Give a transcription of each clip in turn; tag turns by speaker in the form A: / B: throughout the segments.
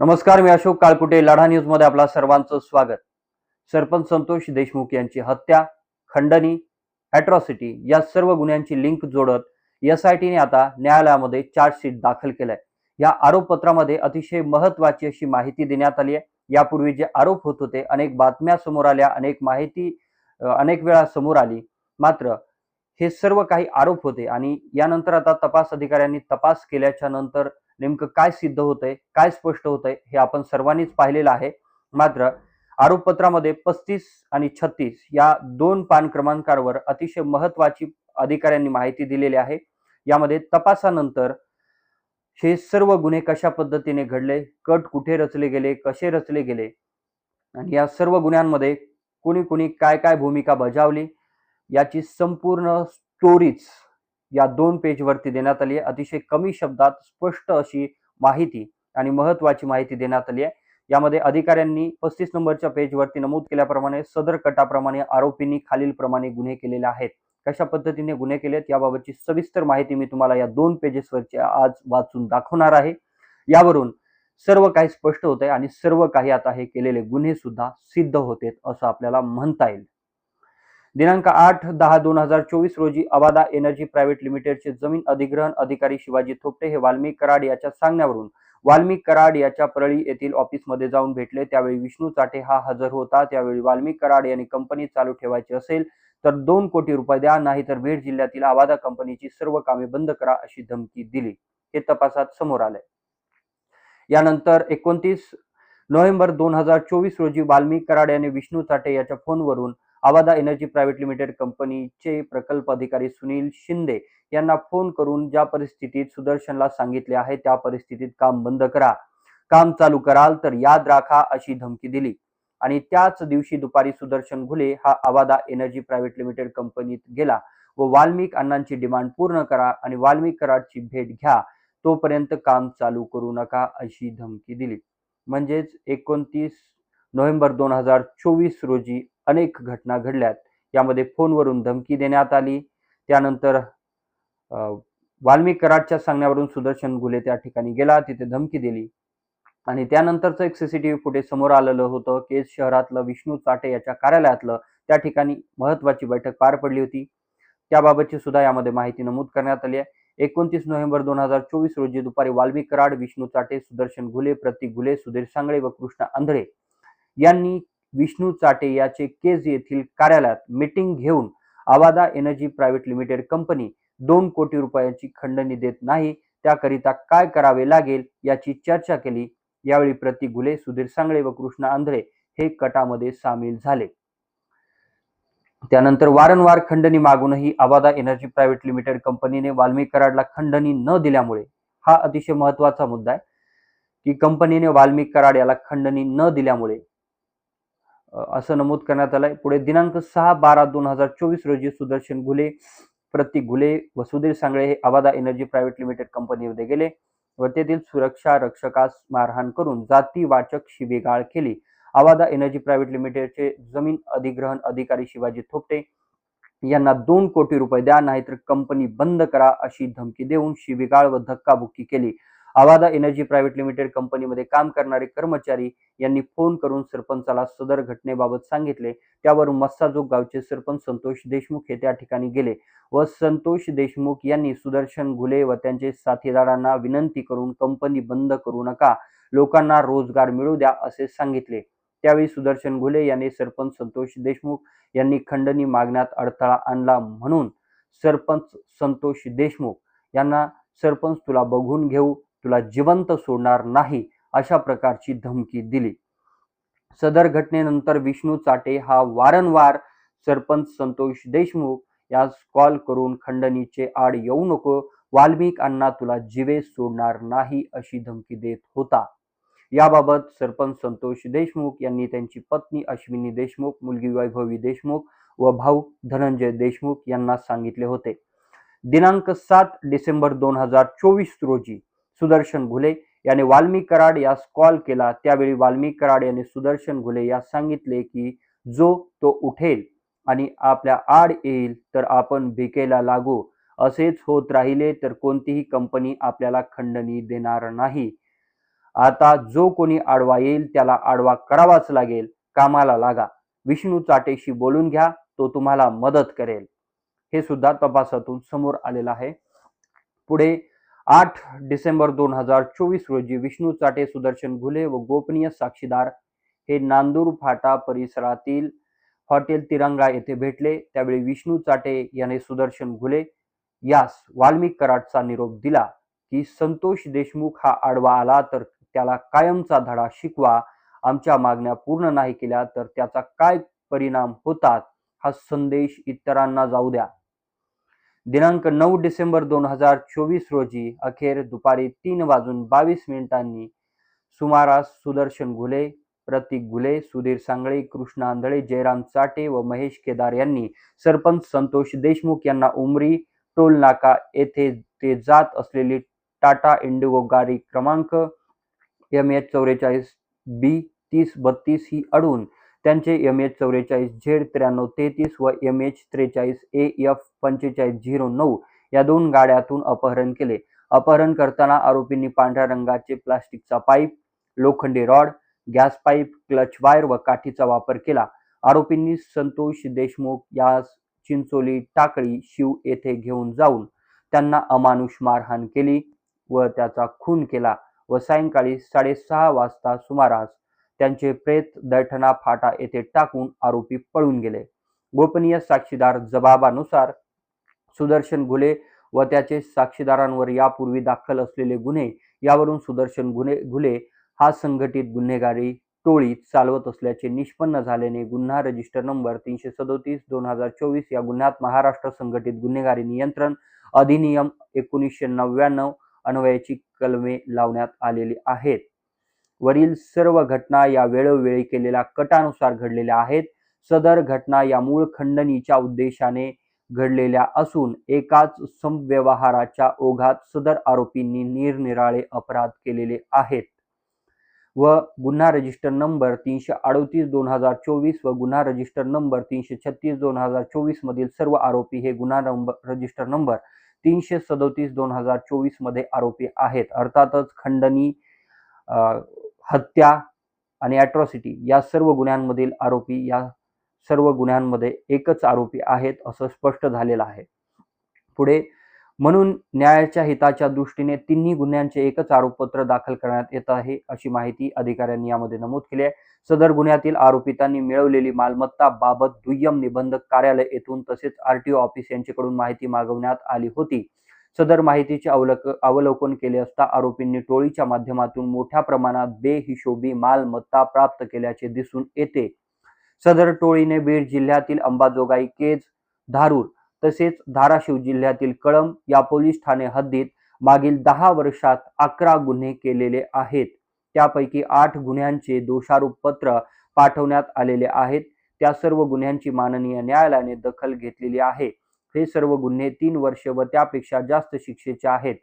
A: नमस्कार मी अशोक काळकुटे लढा न्यूजमध्ये आपला सर्वांचं स्वागत. सरपंच संतोष देशमुख यांची हत्या खंडणी अॅट्रॉसिटी या सर्व गुन्ह्यांची लिंक जोडत एस आय टीने आता न्यायालयामध्ये चार्जशीट दाखल केलाय. या आरोपपत्रामध्ये अतिशय महत्वाची अशी माहिती देण्यात आली आहे. यापूर्वी जे आरोप होत होते अनेक बातम्या समोर आल्या अनेक माहिती अनेक वेळा समोर आली. मात्र हे सर्व काही आरोप होते आणि यानंतर आता तपास अधिकाऱ्यांनी तपास केल्याच्यानंतर नेमकं काय सिद्ध होतंय काय स्पष्ट होतंय हे आपण सर्वांनीच पाहिलेलं आहे. मात्र आरोपपत्रामध्ये पस्तीस आणि छत्तीस या दोन पान क्रमांकावर अतिशय महत्वाची अधिकाऱ्यांनी माहिती दिलेली आहे. यामध्ये तपासानंतर हे सर्व गुन्हे कशा पद्धतीने घडले कट कुठे रचले गेले कसे रचले गेले आणि या सर्व गुन्ह्यांमध्ये कुणी कुणी काय काय भूमिका बजावली याची संपूर्ण स्टोरीच या दोन पेजवरती देण्यात आली आहे. अतिशय कमी शब्दात स्पष्ट अशी माहिती आणि महत्वाची माहिती देण्यात आली आहे. यामध्ये अधिकाऱ्यांनी पस्तीस नंबरच्या पेजवरती नमूद केल्याप्रमाणे सदर कटाप्रमाणे आरोपींनी खालीलप्रमाणे गुन्हे केलेले आहेत. कशा पद्धतीने गुन्हे केलेत याबाबतची सविस्तर माहिती मी तुम्हाला या दोन पेजेसवरची आज वाचून दाखवणार आहे. यावरून सर्व काही स्पष्ट होत आहे आणि सर्व काही आता हे केलेले गुन्हे सुद्धा सिद्ध होतेत असं आपल्याला म्हणता येईल. दिनांक आठ दहा दोन हजार चोवीस रोजी अबादा एनर्जी प्रायव्हेट लिमिटेडचे जमीन अधिग्रहण अधिकारी शिवाजी थोपटे हे वाल्मिक कराड याच्या सांगण्यावरून वाल्मिक कराड याच्या परळी येथील ऑफिसमध्ये जाऊन भेटले. त्यावेळी विष्णू चाटे हा हजर होता. त्यावेळी वाल्मिक कराड यांनी कंपनी चालू ठेवायची असेल तर दोन कोटी रुपये द्या नाहीतर बीड जिल्ह्यातील आवादा कंपनीची सर्व कामे बंद करा अशी धमकी दिली. हे तपासात समोर आले यानंतर एकोणतीस नोव्हेंबर दोन हजार चोवीस रोजी वाल्मिक कराड यांनी विष्णू चाटे याच्या फोनवरून आवादा एनर्जी प्रायव्हेट लिमिटेड कंपनीचे प्रकल्प अधिकारी सुनील शिंदे यांना फोन करून ज्या परिस्थितीत सुदर्शनला सांगितले आहे त्या परिस्थितीत काम बंद करा. काम चालू कराल तर याद राखा अशी धमकी दिली. आणि त्याच दिवशी दुपारी सुदर्शन घुले हा आवादा एनर्जी प्रायव्हेट लिमिटेड कंपनीत गेला व वाल्मिक अण्णांची डिमांड पूर्ण करा आणि वाल्मिक कराडची भेट घ्या तोपर्यंत काम चालू करू नका अशी धमकी दिली. म्हणजेच एकोणतीस नोव्हेंबर दोन हजार चोवीस रोजी अनेक घटना घडल्यात. यामध्ये फोनवरून धमकी देण्यात आली. त्यानंतर वाल्मिक कराडच्या सांगण्यावरून सुदर्शन घुले त्या ठिकाणी गेला तिथे धमकी दिली. आणि त्यानंतरचं एक सीसीटीव्ही फुटेज समोर आलेलं होतं. केस शहरातलं विष्णू चाटे याच्या कार्यालयातलं त्या ठिकाणी महत्वाची बैठक पार पडली होती. त्याबाबतची सुद्धा यामध्ये माहिती नमूद करण्यात आली आहे. एकोणतीस नोव्हेंबर दोन हजार चोवीस रोजी दुपारी वाल्मिक कराड विष्णू चाटे सुदर्शन घुले प्रतीक घुले सुधीर सांगळे व कृष्णा आंधळे यांनी विष्णू चाटे याचे केज येथील कार्यालयात मीटिंग घेऊन Avaada energy private limited company दोन कोटी रुपयांची खंडणी देत नाही त्याकरिता काय करावे लागेल याची चर्चा केली. यावेळी प्रतीक घुले सुधीर सांगळे व कृष्णा आंधळे हे कटामध्ये सामील झाले. त्यानंतर वारंवार खंडणी मागूनही आवादा एनर्जी प्रायव्हेट लिमिटेड कंपनीने वाल्मी कराडला खंडणी न दिल्यामुळे हा अतिशय महत्त्वाचा मुद्दा आहे की कंपनीने वाल्मी कराड याला खंडणी न दिल्यामुळे असं नमूद करण्यात आलंय. पुढे दिनांक सहा बारा दोन हजार चोवीस रोजी सुदर्शन घुले प्रतीक घुले व सुधीर सांगळे हे आवादा एनर्जी प्रायव्हेट लिमिटेड कंपनीमध्ये गेले व तेथील सुरक्षा रक्षकास मारहाण करून जातीवाचक शिवेगाळ केली. आवादा एनर्जी प्रायव्हेट लिमिटेडचे जमीन अधिग्रहण अधिकारी शिवाजी थोपटे यांना दोन कोटी रुपये द्या नाहीतर कंपनी बंद करा अशी धमकी देऊन शिवीगाळ व धक्काबुक्की केली. आवादा एनर्जी प्रायव्हेट लिमिटेड कंपनीमध्ये काम करणारे कर्मचारी यांनी फोन करून सरपंचाला सदर घटनेबाबत सांगितले. त्यावरून मस्साजोग गावचे सरपंच संतोष देशमुख हे त्या ठिकाणी गेले व संतोष देशमुख यांनी सुदर्शन घुले व त्यांचे साथीदारांना विनंती करून कंपनी बंद करू नका लोकांना रोजगार मिळू द्या असे सांगितले. त्यावेळी सुदर्शन घुले यांनी सरपंच संतोष देशमुख यांनी खंडणी मागण्यात अडथळा आणला म्हणून सरपंच संतोष देशमुख यांना सरपंच तुला बघून घेऊ तुला जिवंत सोडणार नाही अशा प्रकारची धमकी दिली. सदर घटनेनंतर विष्णू चाटे हा वारंवार सरपंच संतोष देशमुख यास कॉल करून खंडणीचे आड येऊ नको वाल्मिक अण्णा तुला जिवे सोडणार नाही अशी धमकी देत होता. याबाबत सरपंच संतोष देशमुख यांनी त्यांची पत्नी अश्विनी देशमुख मुलगी वैभवी देशमुख व भाऊ धनंजय देशमुख यांना सांगितले होते. दिनांक सात डिसेंबर दोन हजार चोवीस रोजी सुदर्शन घुले याने वाल्मिक कराड यास कॉल केला. त्यावेळी वाल्मिक कराड याने सुदर्शन घुले यास सांगितले की जो तो उठेल आणि आपल्या आड येईल तर आपण भिकेला लागू. असेच होत राहिले तर कोणतीही कंपनी आपल्याला खंडणी देणार नाही. आता जो कोणी आडवा येईल त्याला आडवा करावाच लागेल. कामाला लागा. विष्णू चाटेशी बोलून घ्या तो तुम्हाला मदत करेल. हे सुद्धा तपासातून समोर आलेलं आहे. पुढे आठ डिसेंबर दोन हजार चोवीस रोजी विष्णू चाटे सुदर्शन घुले व गोपनीय साक्षीदार हे नांदूर फाटा परिसरातील हॉटेल तिरंगा येथे भेटले. त्यावेळी विष्णू चाटे याने सुदर्शन घुले यास वाल्मिक कराडचा निरोप दिला की संतोष देशमुख हा आडवा आला तर त्याला कायमचा धडा शिकवा. आमच्या मागण्या पूर्ण नाही केल्या तर त्याचा काय परिणाम होतात हा संदेश इतरांना जाऊ द्या. दिनांक नऊ डिसेंबर दोन हजार चोवीस रोजी अखेर दुपारी तीन वाजून बावीस मिनिटांनी सुमारास सुदर्शन घुले प्रतीक घुले सुधीर सांगळे कृष्ण आंधळे जयराम चाटे व महेश केदार यांनी सरपंच संतोष देशमुख यांना उमरी टोल नाका येथे ते जात असलेली टाटा इंडिगो गाडी क्रमांक एम एच चौवेचाळीस बी तीस बत्तीस ही अडून त्यांचे एम एच चौवेचाळीस झेड त्र्याण्णव तेहतीस व एम एच त्रेचाळीस ए एफ पंचेचाळीस झिरो नऊ या दोन गाड्यातून अपहरण केले. अपहरण करताना आरोपींनी पांढऱ्या रंगाचे प्लास्टिकचा पाईप लोखंडी rod gas pipe clutch wire व काठीचा वापर केला. आरोपींनी संतोष देशमुख यास चिंचोली टाकळी शिव येथे घेऊन जाऊन त्यांना अमानुष मारहाण केली व त्याचा खून केला व सायंकाळी साडेसहा वाजता सुमारास त्यांचे प्रेत दैठणा फाटा येथे टाकून आरोपी पळून गेले. गोपनीय साक्षीदार जबाबानुसार सुदर्शन घुले व त्याचे साक्षीदारांवर यापूर्वी दाखल असलेले गुन्हे यावरून सुदर्शन गुन्हे घुले हा संघटित गुन्हेगारी टोळी चालवत असल्याचे निष्पन्न झाल्याने गुन्हा रजिस्टर नंबर तीनशे सदोतीस दोन हजार चोवीस या गुन्ह्यात महाराष्ट्र संघटित गुन्हेगारी नियंत्रण अधिनियम एकोणीसशे नव्याण्णव अन्वयाची कलमे लावण्यात आलेली आहेत. वरील सर्व घटना या वेळोवेळी केलेल्या कटानुसार घडलेल्या आहेत. सदर घटना या मूळ खंडणीच्या उद्देशाने घडलेल्या असून एकाच समव्यवहाराच्या ओघात सदर आरोपींनी निरनिराळे अपराध केलेले आहेत. व गुन्हा रजिस्टर नंबर तीनशे अडोतीस दोन हजार चोवीस व गुन्हा रजिस्टर नंबर तीनशे छत्तीस दोन हजार चोवीस मधील सर्व आरोपी हे गुन्हा नंबर रजिस्टर नंबर तीनशे सदोतीस दोन हजार चोवीसमध्ये आरोपी आहेत. अर्थातच खंडणी हत्या आणि ॲट्रॉसिटी या सर्व गुन्ह्यांमधील आरोपी या सर्व गुन्ह्यांमध्ये एकच आरोपी आहेत असं स्पष्ट झालेलं आहे. पुढे म्हणून न्यायाच्या हिताच्या दृष्टीने तिन्ही गुन्ह्यांचे एकच आरोपपत्र दाखल करण्यात येत आहे अशी माहिती अधिकाऱ्यांनी यामध्ये नमूद केली आहे. सदर गुन्ह्यातील आरोपितांनी मिळवलेली मालमत्ता बाबत दुय्यम निबंधक कार्यालय येथून तसेच आरटीओ ऑफिस यांच्याकडून माहिती मागवण्यात आली होती. सदर माहितीचे अवलोक अवलोकन केले असता आरोपींनी टोळीच्या माध्यमातून मोठ्या प्रमाणात बेहिशोबी मालमत्ता प्राप्त केल्याचे दिसून येते. सदर टोळीने बीड जिल्ह्यातील अंबाजोगाई केज धारूर तसेच धाराशिव जिल्ह्यातील कळंब या पोलीस ठाणे हद्दीत मागील दहा वर्षात अकरा गुन्हे केलेले आहेत. त्यापैकी आठ गुन्ह्यांचे दोषारोप पत्र पाठवण्यात आलेले आहेत. त्या सर्व गुन्ह्यांची माननीय न्यायालयाने दखल घेतलेली आहे. हे सर्व गुन्हे तीन वर्ष व त्यापेक्षा जास्त शिक्षेचे आहेत.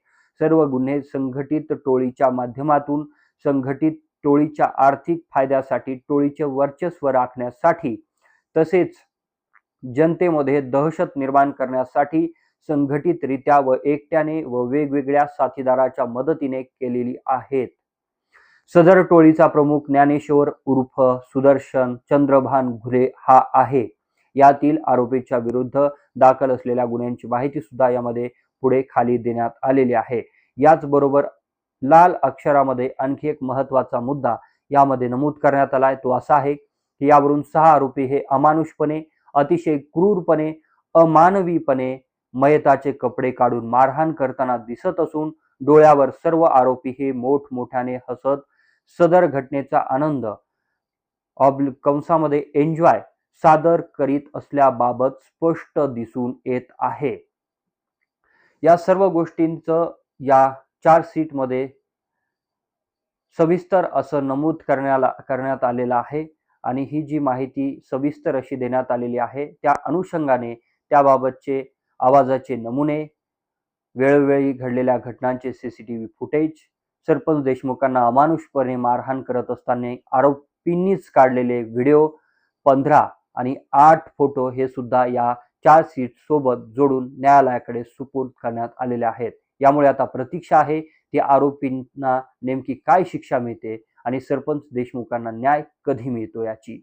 A: सर्व गुन्हे संघटित टोळीच्या माध्यमातून संघटित टोळीच्या आर्थिक फायद्यासाठी टोळीचे वर्चस्व राखण्यासाठी तसेच जनतेमध्ये दहशत निर्माण करण्यासाठी संघटितरित्या व एकट्याने व वेगवेगळ्या साथीदाराच्या मदतीने केलेली आहेत. सदर टोळीचा प्रमुख ज्ञानेश्वर उर्फ सुदर्शन चंद्रभान घुले हा आहे. यातील आरोपीच्या विरुद्ध दाखल असलेल्या गुन्ह्यांची माहिती सुद्धा यामध्ये पुढे खाली देण्यात आलेली आहे. याचबरोबर लाल अक्षरामध्ये आणखी एक महत्त्वाचा मुद्दा यामध्ये नमूद करण्यात आलाय तो असा आहे की यावरून सहा आरोपी हे अमानुषपणे अतिशय क्रूरपणे अमानवीपणे मयताचे कपडे काढून मारहाण करताना दिसत असून डोळ्यावर सर्व आरोपी हे मोठमोठ्याने हसत सदर घटनेचा आनंद कंसामध्ये एन्जॉय सादर करीत असल्याबाबत स्पष्ट दिसून येत आहे. या सर्व गोष्टींचं या चार सीटमध्ये सविस्तर असं नमूद करण्याला करण्यात आलेलं आहे आणि ही जी माहिती सविस्तर अशी देण्यात आलेली आहे त्या अनुषंगाने त्याबाबतचे आवाजाचे नमुने वेळोवेळी घडलेल्या घटनांचे सीसीटीव्ही फुटेज सरपंच देशमुखांना अमानुषपणे मारहाण करत असताना आरोपींनीच काढलेले व्हिडिओ पंधरा आणि आठ फोटो हे सुद्धा या चार्जशीट सोबत जोडून न्यायालयाकडे सुपूर्द करण्यात आलेले आहेत. यामुळे आता प्रतीक्षा आहे. त्या आरोपींना नेमकी काय शिक्षा मिळते आणि सरपंच देशमुखांना न्याय कधी मिळतो याची